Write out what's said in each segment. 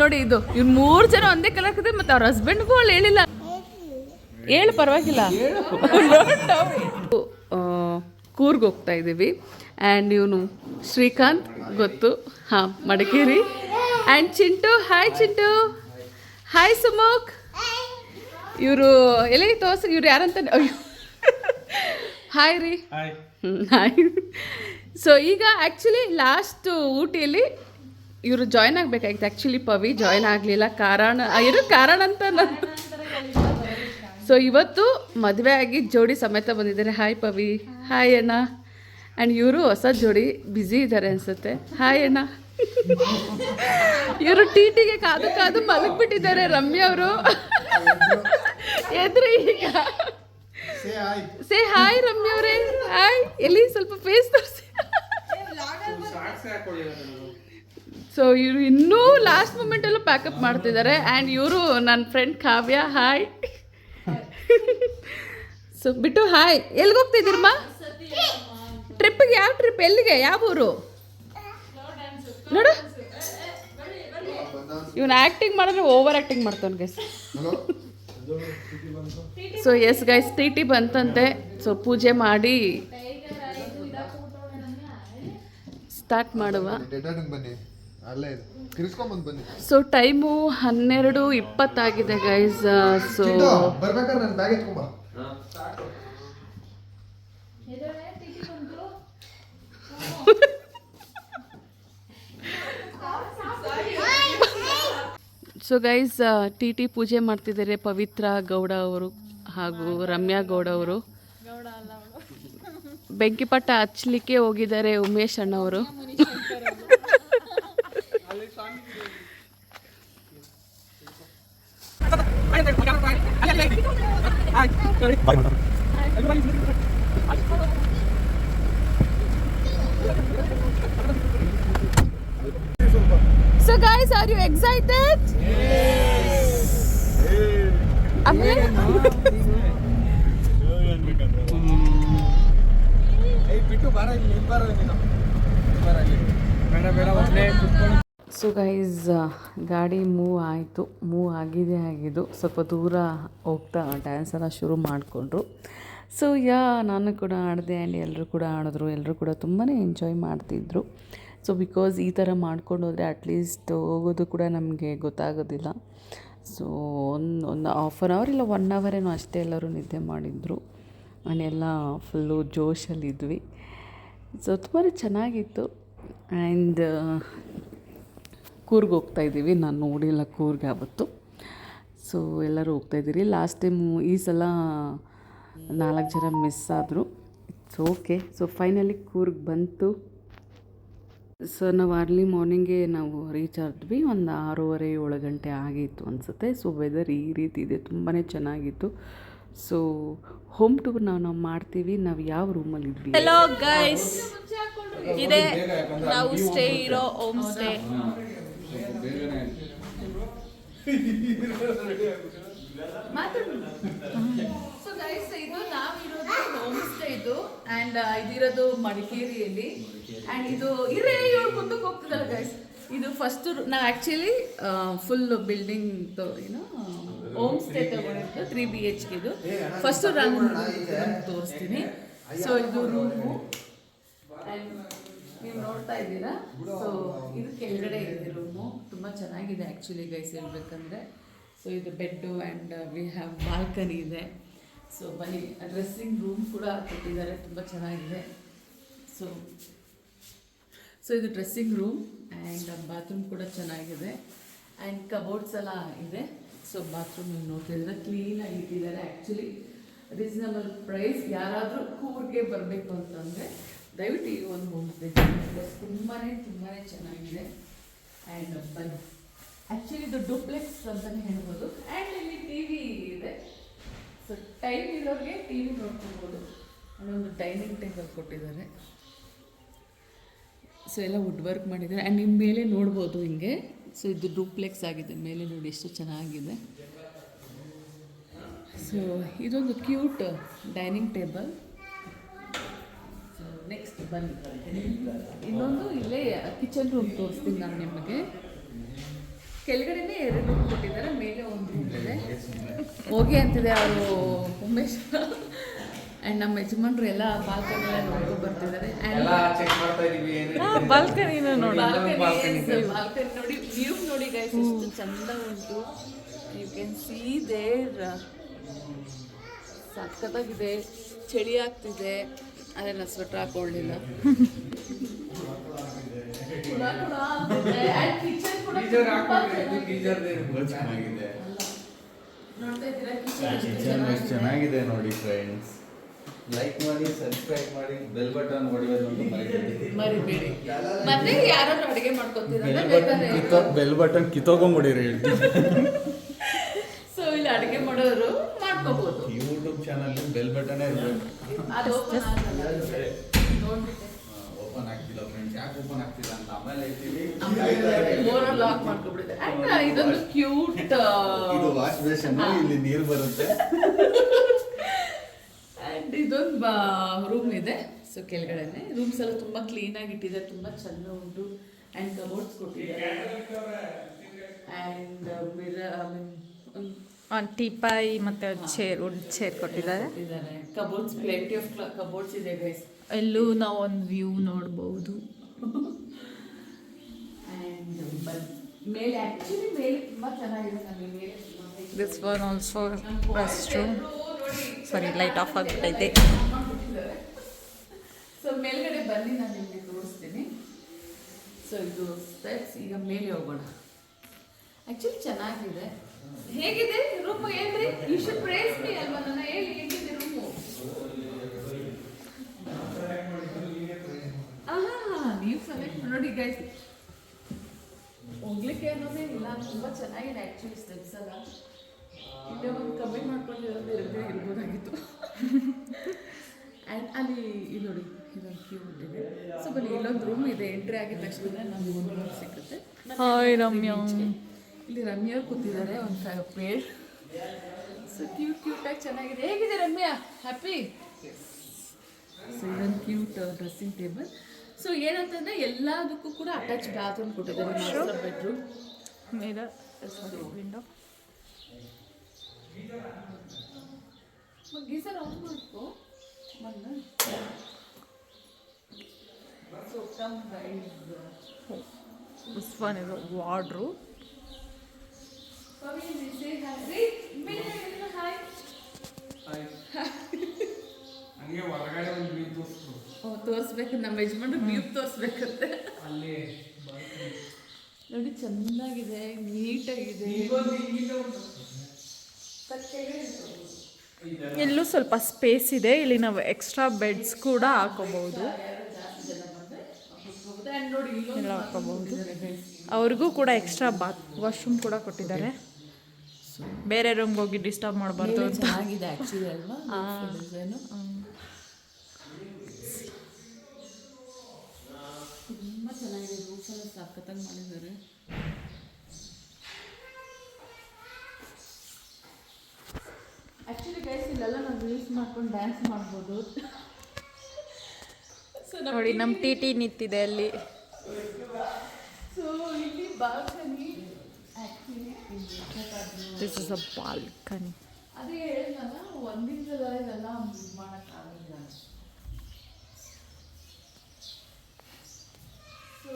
ನೋಡಿ ಇದು ಇವ್ರು ಮೂರು ಜನ ಒಂದೇ ಕಲರ್ ಕತೆ ಮತ್ತೆ ಅವ್ರ ಹಸ್ಬೆಂಡ್ ಅವಳು ಹೇಳಿಲ್ಲ. ಹೇಳು ಪರವಾಗಿಲ್ಲ. ಕೂರ್ಗ್ ಹೋಗ್ತಾ ಇದ್ದೀವಿ ಆ್ಯಂಡ್ ಇವನು ಶ್ರೀಕಾಂತ್ ಗೊತ್ತು. ಹಾಂ Madikeri. And Chintu hi Chintu. Hi ಸುಮೋಕ್. ಇವರು ಎಲ್ಲಿ ತೋರ್ಸಿ ಇವ್ರು ಯಾರಂತ ಹಾಯ್ ರೀ. ಹಾಯ್ ಸೊ ಈಗ ಆ್ಯಕ್ಚುಲಿ ಲಾಸ್ಟ್ ಊಟಿಯಲ್ಲಿ ಇವರು ಜಾಯ್ನ್ ಆಗಬೇಕಾಗಿತ್ತು. ಆ್ಯಕ್ಚುಲಿ ಪವಿ ಜಾಯ್ನ್ ಆಗಲಿಲ್ಲ. ಕಾರಣ ಇರೋ ಕಾರಣ ಅಂತ ನಾನು ಸೊ ಇವತ್ತು ಮದುವೆ ಆಗಿ ಜೋಡಿ ಸಮೇತ ಬಂದಿದ್ದಾರೆ. ಹಾಯ್ ಪವಿ. ಹಾಯ್ ಅಣ್ಣ. ಆ್ಯಂಡ್ ಇವರು ಹೊಸ ಜೋಡಿ ಬ್ಯುಸಿ ಇದ್ದಾರೆ ಅನಿಸುತ್ತೆ. ಹಾಯ್ ಅಣ್ಣ. ಇವರು ಟಿ ಟಿಗೆ ಕಾದು ಕಾದು ಮಲಗಿಬಿಟ್ಟಿದ್ದಾರೆ. ರಮ್ಯಾ ಅವರು. ಎದ್ರಿ ಈಗ. ಸೇ ಹಾಯ್ ರಮ್ಯಾ ಅವರೇ. ಹಾಯ್ ಎಲ್ಲಿ ಸ್ವಲ್ಪ ಫೇಸ್ ತೋರಿಸಿ. ಸೊ ಇವರು ಇನ್ನೂ ಲಾಸ್ಟ್ ಮೂಮೆಂಟಲ್ಲೂ ಪ್ಯಾಕಪ್ ಮಾಡ್ತಿದ್ದಾರೆ ಆ್ಯಂಡ್ ಇವರು ನನ್ನ ಫ್ರೆಂಡ್ ಕಾವ್ಯ ಹಾಯ್ ಸೊ ಬಿಟ್ಟು ಹಾಯ್ ಎಲ್ಲಿಗೆ ಹೋಗ್ತಿದ್ದೀರಮ್ಮ ಟ್ರಿಪ್ಪಿಗೆ ಯಾವ ಟ್ರಿಪ್ ಎಲ್ಲಿಗೆ? ಯಾವ ಊರು? ನೋಡು. ಇವನು ಆ್ಯಕ್ಟಿಂಗ್ ಮಾಡಿದ್ರೆ ಓವರ್ ಆ್ಯಕ್ಟಿಂಗ್ ಮಾಡ್ತಾನೆ guys so yes guys T T ಬಂತಂತೆ. So ಪೂಜೆ ಮಾಡಿ ಸ್ಟಾರ್ಟ್ ಮಾಡುವ. ಬನ್ನಿ. ಅಲ್ಲೇ ಬನ್ನಿ. ಸೊ ಟೈಮು ಹನ್ನೆರಡು ಇಪ್ಪತ್ತಾಗಿದೆ guys so so guys T T ಪೂಜೆ ಮಾಡ್ತಿದ್ದಾರೆ ಪವಿತ್ರ ಗೌಡ ಅವರು ಹಾಗೂ ರಮ್ಯಾ ಗೌಡ ಅವರು. ಬೆಂಕಿಪಟ್ಟ ಹಚ್ಚಲಿಕ್ಕೆ ಹೋಗಿದ್ದಾರೆ ಉಮೇಶ್ ಅಣ್ಣವರು. ಸೊ ಗೈಸ್ ಗಾಡಿ ಮೂವ್ ಆಯಿತು. ಮೂವ್ ಆಗಿದೆ, ಆಗಿದ್ದು. ಸ್ವಲ್ಪ ದೂರ ಹೋಗ್ತಾ ಡ್ಯಾನ್ಸ್ ಎಲ್ಲ ಶುರು ಮಾಡಿಕೊಂಡ್ರು. ಸೊ ಯಾ, ನಾನು ಕೂಡ ಆಡಿದೆ ಆ್ಯಂಡ್ ಎಲ್ಲರೂ ಕೂಡ ಆಡಿದ್ರು. ಎಲ್ಲರೂ ಕೂಡ ತುಂಬಾ ಎಂಜಾಯ್ ಮಾಡ್ತಿದ್ರು. ಸೊ ಬಿಕಾಸ್ ಈ ಥರ ಮಾಡ್ಕೊಂಡು ಹೋದರೆ ಅಟ್ಲೀಸ್ಟ್ ಹೋಗೋದು ಕೂಡ ನಮಗೆ ಗೊತ್ತಾಗೋದಿಲ್ಲ. ಸೊ ಒಂದು ಒಂದು ಆಫ್ ಅನ್ ಅವರ್ ಇಲ್ಲ ಒನ್ ಅವರೇನೋ ಅಷ್ಟೇ ಎಲ್ಲರೂ ನಿದ್ದೆ ಮಾಡಿದ್ರು. ಎಲ್ಲ ಫುಲ್ಲು ಜೋಶಲ್ಲಿದ್ವಿ. ಸೊ ತುಂಬಾ ಚೆನ್ನಾಗಿತ್ತು. ಆ್ಯಂಡ್ ಕೂರ್ಗ್ ಹೋಗ್ತಾ ಇದ್ದೀವಿ. ನಾನು ನೋಡಿಲ್ಲ ಕೂರ್ಗೆ ಆವತ್ತು ಸೊ ಎಲ್ಲರೂ ಹೋಗ್ತಾ ಇದ್ದೀರಿ. ಲಾಸ್ಟ್ ಟೈಮು ಈ ಸಲ ನಾಲ್ಕು ಜನ ಮಿಸ್ ಆದರು. It's okay so finally Coorg ಬಂತು. ಸೊ ನಾವು ಅರ್ಲಿ ಮಾರ್ನಿಂಗೇ ನಾವು ರೀಚ್ ಆದ್ವಿ. ಒಂದು ಆರೂವರೆ ಏಳು ಗಂಟೆ ಆಗಿತ್ತು ಅನಿಸುತ್ತೆ. ಸೊ ವೆದರ್ ಈ ರೀತಿ ಇದೆ. ತುಂಬಾ ಚೆನ್ನಾಗಿತ್ತು. ಸೊ ಹೋಮ್ ಟೂರ್ ನಾವು ನಾವು ಮಾಡ್ತೀವಿ ನಾವು ಯಾವ ರೂಮಲ್ಲಿ ಇದ್ವಿ? ಹಲೋ ಗೈಸ್ ಇದೆ. ನಾವು ಸ್ಟೇ ಇರೋ ಹೋಮ್ ಸ್ಟೇ ಸೊ ಗೈಸ್ ಇದು ನಾವಿರೋದು ಹೋಮ್ ಸ್ಟೇ ಇದು. ಅಂಡ್ ಇದಿರೋದು ಮಡಿಕೇರಿಯಲ್ಲಿ. ಅಂಡ್ ಇದು ಇರೇ ಇವ್ರು ಮುಂದಕ್ಕೆ ಹೋಗ್ತಿದ್ದಾರೆ ಗೈಸ್ ಇದು ಫಸ್ಟ್ ನಾವು ಆ್ಯಕ್ಚುಲಿ ಫುಲ್ ಬಿಲ್ಡಿಂಗ್ ಏನು ಹೋಮ್ ಸ್ಟೇ ತಗೊಂಡಿದ್ದು ತ್ರೀ ಬಿ ಎಚ್ ಇದು ಫಸ್ಟು ನಾನು ತೋರಿಸ್ತೀನಿ. ಸೊ ಇದು ರೂಮು ನೀವು ನೋಡ್ತಾ ಇದ್ದೀರಾ? ಸೊ ಇದು ಕೆಳಗಡೆ ಇದೆ ರೂಮು ತುಂಬ ಚೆನ್ನಾಗಿದೆ ಆ್ಯಕ್ಚುಲಿ ಗೈಸ್ ಹೇಳ್ಬೇಕಂದ್ರೆ. ಸೊ ಇದು bed and we have balcony ಇದೆ. ಸೊ ಬನ್ನಿ ಡ್ರೆಸ್ಸಿಂಗ್ ರೂಮ್ ಕೂಡ ಕೊಟ್ಟಿದ್ದಾರೆ ತುಂಬ ಚೆನ್ನಾಗಿದೆ. ಸೊ ಸೊ ಇದು ಡ್ರೆಸ್ಸಿಂಗ್ ರೂಮ್ ಆ್ಯಂಡ್ ಬಾತ್ರೂಮ್ ಕೂಡ ಚೆನ್ನಾಗಿದೆ. ಆ್ಯಂಡ್ ಕಬೋರ್ಡ್ಸ್ ಎಲ್ಲ ಇದೆ. ಸೊ ಬಾತ್ರೂಮ್ ನೀವು ನೋಡ್ತಿದ್ದೀರಾ ಕ್ಲೀನಾಗಿ ಇಟ್ಟಿದ್ದಾರೆ. ಆ್ಯಕ್ಚುಲಿ ರೀಸನಬಲ್ ಪ್ರೈಸ್ ಯಾರಾದರೂ ಕೂರ್ಗೆ ಬರಬೇಕು ಅಂತಂದರೆ ದಯವಿಟ್ಟು ಈ ಒಂದು ಹೋಮ್ ಸ್ಟೇ ತುಂಬಾ ತುಂಬಾ ಚೆನ್ನಾಗಿದೆ. ಆ್ಯಂಡ್ ಬನ್ನಿ. ಆ್ಯಕ್ಚುಲಿ ಇದು ಡೂಪ್ಲೆಕ್ಸ್ ಅಂತಲೇ ಹೇಳ್ಬೋದು. ಆ್ಯಂಡ್ ಇಲ್ಲಿ ಟಿ ವಿ ಇದೆ. ಸೊ ಟೈಮ್ ಇರೋರಿಗೆ ಟಿ ವಿ ನೋಡ್ಕೊಬೋದು ಒಂದು ಡೈನಿಂಗ್ ಟೇಬಲ್ ಕೊಟ್ಟಿದ್ದಾರೆ. ಸೊ ಎಲ್ಲ ವುಡ್ ವರ್ಕ್ ಮಾಡಿದ್ದಾರೆ. ಆ್ಯಂಡ್ ನಿಮ್ಮ ಮೇಲೆ ನೋಡ್ಬೋದು ಹಿಂಗೆ. ಸೊ ಇದು ಡೂಪ್ಲೆಕ್ಸ್ ಆಗಿದೆ. ಮೇಲೆ ನೋಡಿ ಎಷ್ಟು ಚೆನ್ನಾಗಿದೆ. ಸೊ ಇದೊಂದು ಕ್ಯೂಟ್ ಡೈನಿಂಗ್ ಟೇಬಲ್ ನೆಕ್ಸ್ಟ್ ಬನ್ನಿ. ಇನ್ನೊಂದು ಇಲ್ಲೇ ಕಿಚನ್ ರೂಮ್ ತೋರಿಸ್ತೀನಿ ನಾನು ನಿಮಗೆ. ಕೆಳಗಡೆನೇ ಎರಡು ರೂಮ್ ಕೊಟ್ಟಿದ್ದಾರೆ, ಮೇಲೆ ಒಂದು ಇದೆ. ಹೋಗಿ ಅಂತಿದೆ ಅವರು ಉಮೇಶ್. ಆ್ಯಂಡ್ ನಮ್ಮ ಯಜಮಾನ್ರು ಎಲ್ಲ ಬಾಲ್ಕನಿ ಎಲ್ಲ ನೋಡ್ಕೊಂಡು ಬರ್ತಿದ್ದಾರೆ ಬಾಲ್ಕನಿ ನೋಡಿ ಬಾಲ್ಕನಿ ನೋಡಿ ವ್ಯೂ ನೋಡಿ ಗೈಸ್ ಎಷ್ಟು ಚಂದ ಉಂಟು. ಯು ಕ್ಯಾನ್ ಸಿ ದೇರ್ ಸಖತ್ತಾಗಿದೆ. ಚಳಿ ಆಗ್ತಿದೆ. ಅದೇ ನಾನು ಸ್ವೆಟರ್ ಹಾಕೊಳ್ಳಿಲ್ಲ ಚೆನ್ನಾಗಿದೆ. ನೋಡಿ ಫ್ರೆಂಡ್ಸ್ ಲೈಕ್ ಮಾಡಿ ಸಬ್ಸ್ಕ್ರೈಬ್ ಮಾಡಿ ಬೆಲ್ ಬಟನ್ ಹೊಡಿಬೇಕು ಅಂತ ಮರಿಬೇಡಿ. ಮರಿಬೇಡಿ. ಮತ್ತೆ ಯಾರಾದರೂ ಅಡಿಗೆ ಮಾಡ್ಕೊತೀರಂದ್ರೆ ಬೆಲ್ ಬಟನ್ ಬೇಕಾದ್ರೆ ಕಿತ್ತೋ ಬೆಲ್ ಬಟನ್ ಕಿತ್ತೋಗೊಂಬಿಡಿರಿ ಸೊ ಇಲ್ಲಿ ಅಡಿಗೆ ಮಾಡೋರು ಮಾಡ್ಕೋಬಹುದು ಯೂಟ್ಯೂಬ್ ಚಾನಲ್ ಬೆಲ್ ಬಟನೇ ಇರಬೇಕು. ಅದು open ಆಗಲ್ಲ. ನೋಡ್ಬಿಟ್ಟೆ. ಓಪನ್ ಆಗ್ತಿಲ್ಲ ಫ್ರೆಂಡ್ಸ್ ಯಾಕೆ ಓಪನ್ ಆಗ್ತಿಲ್ಲ ಅಂತ? ಆಮೇಲೆ ಹೇಳ್ತೀವಿ ಆಮೇಲೆ ಲಾಕ್ ಮಾಡ್ಕೊಬಿಡುತ್ತೆ. ಅಂಡ್ ಇದೊಂದು ಕ್ಯೂಟ್ ಇದು ವಾಶ್ ಬೇಸನ್ ಇಲ್ಲಿ ನೀರು ಬರುತ್ತೆ. ಇದೊಂದು ರೂಮ್ ಇದೆ. ಸೊ ಕೆಳಗಡೆನೆ. ರೂಮ್ಸ್ ಎಲ್ಲ ತುಂಬಾ ಕ್ಲೀನ್ ಆಗಿ ಇಟ್ಟಿದ್ದಾರೆ ತುಂಬಾ ಚೆಂದ ಉಂಟು. ಅಂಡ್ ಕಬೋರ್ಡ್ಸ್ ಕೊಟ್ಟಿದ್ದಾರೆ. ಮೀನ್ ಒಂದು ಟೀಪಾಯಿ ಮತ್ತೆ ಚೇರ್ ಒಂದು ಚೇರ್ ಕೊಟ್ಟಿದ್ದಾರೆ. ಕಬೋರ್ಡ್ಸ್ ಪ್ಲೇಟಿ ಆಫ್ ಕಬೋರ್ಡ್ಸ್ ಇದೆ ಗೈಸ್ ಎಲ್ಲೂ ನಾವು ಒಂದು ವ್ಯೂ ನೋಡ್ಬೋದು. ಅಂಡ್ ಮೇಲೆ ಆ್ಯಕ್ಚುಲಿ ಮೇಲೆ ತುಂಬ ಚೆನ್ನಾಗಿದೆ ನಮಗೆ ಮೇಲೆ this one also rest room sorry light off ಆಗಿಬಿಟ್ಟೈತೆ. So ಮೇಲ್ಗಡೆ ಬನ್ನಿ, ನಾನು ನಿಮಗೆ ತೋರಿಸ್ತೀನಿ. ಸೊ ಇದು ಸ್ಟೆಪ್ಸ್ ಈಗ ಮೇಲೆ ಹೋಗೋಣ. ಆ್ಯಕ್ಚುಲಿ ಚೆನ್ನಾಗಿದೆ. ಹೇಗಿದೆ? ರೂಮ್ ಹೇಳ್ರಿ ಯು ಶುಡ್ ಪ್ರೇಸ್ ಮೀ ಅಲ್ವಾ? ನನ್ನ ಹೇಳಿ, ಹೇಗಿದೆ ರೂಮು ನೀವು ಸೆಲೆಕ್ಟ್ ನೋಡಿ ಗೈಸ್ ಹೋಗ್ಲಿಕ್ಕೆ ಅನ್ನೋದೇ ಇಲ್ಲ. ತುಂಬ ಚೆನ್ನಾಗಿದೆ ಆ್ಯಕ್ಚುಲಿ ಸ್ಟೆಪ್ಸ್ ಎಲ್ಲ. ಇಲ್ಲೇ ಒಂದು ಕಮೆಂಟ್ ಮಾಡ್ಕೊಂಡಿರೋದು ಇರದೇ ಇರ್ಬೋದಾಗಿತ್ತು. ಆ್ಯಂಡ್ ಅಲ್ಲಿ ಇಲ್ಲಿ ನೋಡಿ ಇದೊಂದು ಕ್ಯೂಟ್ ಇದೆ ಸೊ ಬನ್ನಿ ಇಲ್ಲೊಂದು ರೂಮ್ ಇದೆ ಎಂಟ್ರಿ ಆಗಿದ ತಕ್ಷಣ ನಮಗೆ ಒಂದು ರೂಮ್ ಸಿಗುತ್ತೆ ಹಾಯ್ ರಮ್ಯಾ ಇಲ್ಲಿ ರಮ್ಯಾ ಕೂತಿದ್ದಾರೆ ಒಂದು ಪೇರ್ ಸೊ ಕ್ಯೂಟ್ ಕ್ಯೂಟಾಗಿ ಚೆನ್ನಾಗಿದೆ. ಹೇಗಿದೆ ರಮ್ಯಾ ಹ್ಯಾಪಿ ಸೊ ಇದೊಂದು ಕ್ಯೂಟ್ ಡ್ರೆಸ್ಸಿಂಗ್ ಟೇಬಲ್ ಸೊ ಏನಂತಂದ್ರೆ ಎಲ್ಲದಕ್ಕೂ ಕೂಡ ಅಟ್ಯಾಚ್ ಬಾತ್ರೂಮ್ ಕೊಟ್ಟಿದ್ದಾರೆ bedroom mirror window geyser off ಮಾಡ್ಕೋ. ಬಂದ so come say hi. Wait, wait, wait, hi. ಹಂಗೆ ಹೊರಗಡೆ ಒಂದು ವ್ಯೂ ತೋರಿಸ್ತು ಓ ತೋರಿಸ್ಬೇಕು. ನಮ್ಮ ಯಜಮಾನ್ರು ವ್ಯೂ ತೋರಿಸ್ಬೇಕಂತೆ. ಅಲ್ಲಿ ನೋಡಿ ಚೆನ್ನಾಗಿದೆ ನೀಟಾಗಿದೆ ಎಲ್ಲೂ ಸ್ವಲ್ಪ ಸ್ಪೇಸ್ ಇದೆ. ಇಲ್ಲಿ ನಾವು ಎಕ್ಸ್ಟ್ರಾ ಬೆಡ್ಸ್ ಕೂಡ ಹಾಕೋಬಹುದು. ಎಲ್ಲ ಹಾಕೋಬಹುದು. ಅವ್ರಿಗೂ ಕೂಡ ಎಕ್ಸ್ಟ್ರಾ ಬಾತ್ ವಾಶ್ರೂಮ್ ಕೂಡ ಕೊಟ್ಟಿದ್ದಾರೆ. ಬೇರೆ ರೂಮ್ಗೆ ಹೋಗಿ ಡಿಸ್ಟರ್ಬ್ ಮಾಡಬಾರ್ದು ಅಂತ. ಚೆನ್ನಾಗಿದೆ ತುಂಬ ಸಖತ್ತಾಗಿ ಮಾಡಿದ್ದಾರೆ. ಆ್ಯಕ್ಚುಲಿ ಗೈಸ್ ಇಲ್ಲೆಲ್ಲ ನಾವು ರೀಲ್ಸ್ ಮಾಡ್ಕೊಂಡು ಡ್ಯಾನ್ಸ್ ಮಾಡ್ಬೋದು. ಸೊ ನೋಡಿ ನಮ್ಮ ಟಿ ಟಿ ನಿಂತಿದೆ ಅಲ್ಲಿ. ಸೊ ಇಲ್ಲಿ balcony actually this is a balcony ಅದೇ ಹೇಳಿದ್ನಲ್ಲ ಒಂದಿನದಲ್ಲೇ ಇದೆಲ್ಲ ಇದು ಮಾಡೋಕ್ಕಾಗಲ್ಲ ಸೊ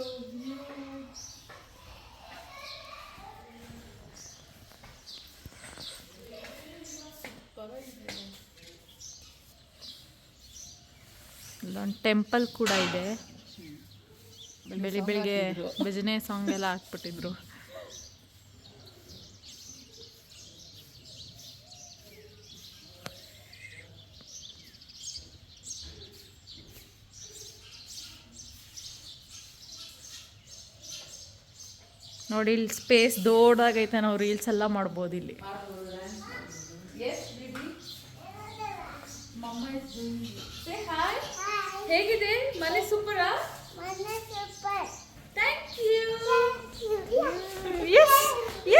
ಇಲ್ಲೊಂದು ಟೆಂಪಲ್ ಕೂಡ ಇದೆ. ಬೆಳಿ ಬೆಳಿಗ್ಗೆ ಭಜನೆ ಸಾಂಗ್ ಎಲ್ಲ ಹಾಕ್ಬಿಟ್ಟಿದ್ರು. ನೋಡಿ ಇಲ್ಲಿ ಸ್ಪೇಸ್ ದೊಡ್ಡದಾಗೈತೆ ನಾವು ರೀಲ್ಸ್ ಎಲ್ಲ ಮಾಡ್ಬೋದು ಇಲ್ಲಿ. ಹೇಗಿದೆ? ಮನೆ ಸೂಪರ್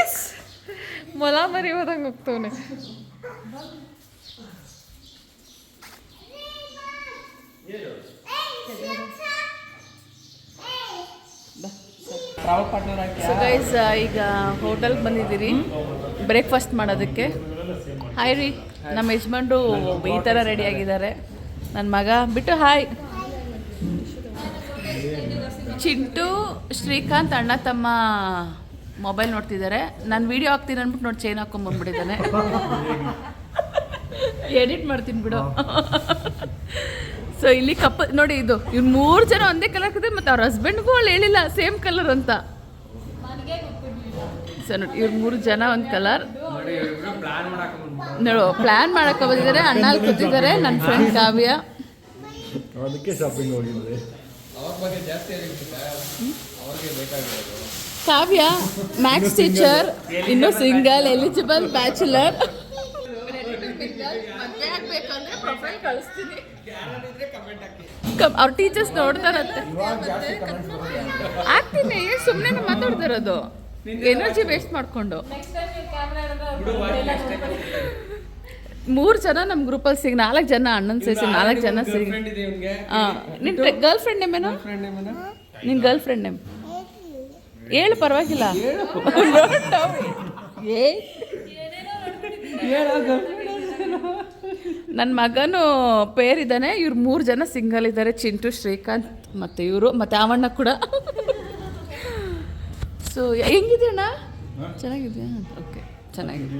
ಎಸ್ ಮೊಲ ಮರಿ ಹೋದಂಗೆ ಹೋಗ್ತವನೆ. ಸೊ ಗೈಸ್ ಈಗ ಹೋಟೆಲ್ಗೆ ಬಂದಿದ್ದೀರಿ. ಬ್ರೇಕ್ಫಾಸ್ಟ್ ಮಾಡೋದಕ್ಕೆ. ಹಾಯ್ ರೀ. ನಮ್ಮ ಯಜಮಾನ್ರು ಈ ಥರ ರೆಡಿ ಆಗಿದ್ದಾರೆ. ನನ್ನ ಮಗ. ಬಿಟ್ಟು ಹಾಯ್. ಚಿಂಟು, ಶ್ರೀಕಾಂತ್ ಅಣ್ಣ ತಮ್ಮ ಮೊಬೈಲ್ ನೋಡ್ತಿದ್ದಾರೆ. ನಾನು ವೀಡಿಯೋ ಹಾಕ್ತೀನಿ ಅಂದ್ಬಿಟ್ಟು ನೋಡಿ ಚೈನ್ ಹಾಕೊಂಡ್ಬಂದ್ಬಿಟ್ಟಿದ್ದಾನೆ ಎಡಿಟ್ ಮಾಡ್ತೀನಿ ಬಿಡು. ಸೊ ಇಲ್ಲಿ ಕಪ್ಪ ನೋಡಿ ಇದು ಇವ್ರು ಮೂರು ಜನ ಒಂದೇ ಕಲರ್ ಇದೆ ಮತ್ತು ಅವ್ರ ಹಸ್ಬೆಂಡ್ಗೂ ಅವಳು ಹೇಳಿಲ್ಲ ಸೇಮ್ ಕಲರ್ ಅಂತ. ಸೊ ನೋಡಿ, ಇವ್ರು ಮೂರು ಜನ ಒಂದು ಕಲರ್ ನೋಡಿ ಪ್ಲಾನ್ ಮಾಡಕ್ಕೆ ಬಂದಿದ್ದಾರೆ ಅಣ್ಣ ಅಲ್ಲಿ ಕೂತಿದ್ದಾರೆ ನನ್ನ ಫ್ರೆಂಡ್ ಕಾವ್ಯ. ಅದಕ್ಕೆ ಶಾಪಿಂಗ್ ಹೋಗಿದ್ದೆ ಅವ್ರ ಬಗ್ಗೆ ಜಾಸ್ತಿ ಹೇಳಿದ್ದಿಲ್ಲ ಅವ್ರಿಗೆ ಬೇಕಾಗಿರೋದು. ಕಾವ್ಯ ಮ್ಯಾಥ್ಸ್ ಟೀಚರ್ ಇನ್ನು ಸಿಂಗಲ್ ಎಲಿಜಿಬಲ್ ಬ್ಯಾಚುಲರ್ ಅವ್ರ ಟೀಚರ್ಸ್ ನೋಡ್ತಾರತ್ತೆ ಆಗ್ತೀನಿ ಸುಮ್ಮನೆ ಮಾತಾಡ್ತಾರದು? ಎನರ್ಜಿ ವೇಸ್ಟ್ ಮಾಡ್ಕೊಂಡು. ಮೂರು ಜನ ನಮ್ಮ ಗ್ರೂಪಲ್ಲಿ ಸಿಗ್ ನಾಲ್ಕು ಜನ ಅಣ್ಣನ ಸೇರಿಸಿ ನಾಲ್ಕು ಜನ ಸಿಗ್ ಹಾಂ ನಿನ್ನ ಗರ್ಲ್ ಫ್ರೆಂಡ್ ನೇಮ್ ಏನು? ನಿನ್ನ ಗರ್ಲ್ ಫ್ರೆಂಡ್ ನೇಮ್ ಹೇಳು ಪರವಾಗಿಲ್ಲ. ನನ್ನ ಮಗನು ಪೇರಿದ್ದಾನೆ ಇವ್ರು ಮೂರು ಜನ ಸಿಂಗಲ್ ಇದ್ದಾರೆ ಚಿಂಟು ಶ್ರೀಕಾಂತ್ ಮತ್ತು ಇವರು ಮತ್ತು ಅವಣ್ಣ ಕೂಡ. ಸೊ ಹೆಂಗಿದೆ ಅಣ್ಣ ಚೆನ್ನಾಗಿದೆಯಾ? ಓಕೆ ಚೆನ್ನಾಗಿದೆ.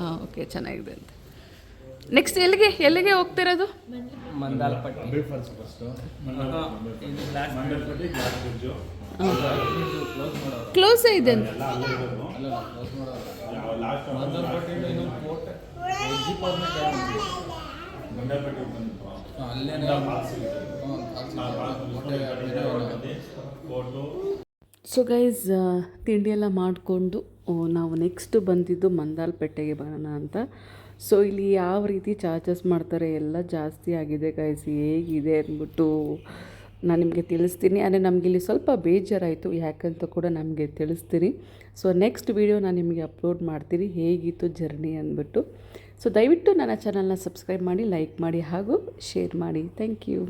ಹಾಂ ಓಕೆ ಚೆನ್ನಾಗಿದೆ ಅಂತ. ನೆಕ್ಸ್ಟ್ ಎಲ್ಲಿಗೆ ಎಲ್ಲಿಗೆ ಹೋಗ್ತಿರೋದು? ಮಂದಾಲ್ಪಟ್ಟಿ ಇದು glass ಕ್ಲೋಸ್ ಇದೆ ಅಂತ. ಸೊ ಗೈಸ್ ತಿಂಡಿ ಎಲ್ಲ ಮಾಡಿಕೊಂಡು ನಾವು ನೆಕ್ಸ್ಟ್ ಬಂದಿದ್ದು ಮಂದಾಲ್ಪೇಟೆಗೆ ಬರೋಣ ಅಂತ. ಸೊ ಇಲ್ಲಿ ಯಾವ ರೀತಿ ಚಾರ್ಜಸ್ ಮಾಡ್ತಾರೆ ಎಲ್ಲ ಜಾಸ್ತಿ ಆಗಿದೆ ಗೈಸ್ ಹೇಗಿದೆ ಅಂದ್ಬಿಟ್ಟು ನಾನು ನಿಮಗೆ ತಿಳಿಸ್ತೀನಿ. ಅಂದರೆ ಇಲ್ಲಿ ಸ್ವಲ್ಪ ಬೇಜಾರಾಯಿತು, ಯಾಕಂತ ಕೂಡ ನಮಗೆ ತಿಳಿಸ್ತೀನಿ. ಸೊ ನೆಕ್ಸ್ಟ್ ವೀಡಿಯೋ ನಾನು ನಿಮಗೆ ಅಪ್ಲೋಡ್ ಮಾಡ್ತೀನಿ, ಹೇಗಿತ್ತು ಜರ್ನಿ ಅಂದ್ಬಿಟ್ಟು. ಸೊ ದಯವಿಟ್ಟು ನನ್ನ ಚಾನಲ್ನ ಸಬ್ಸ್ಕ್ರೈಬ್ ಮಾಡಿ ಲೈಕ್ ಮಾಡಿ ಹಾಗೂ ಶೇರ್ ಮಾಡಿ. Thank you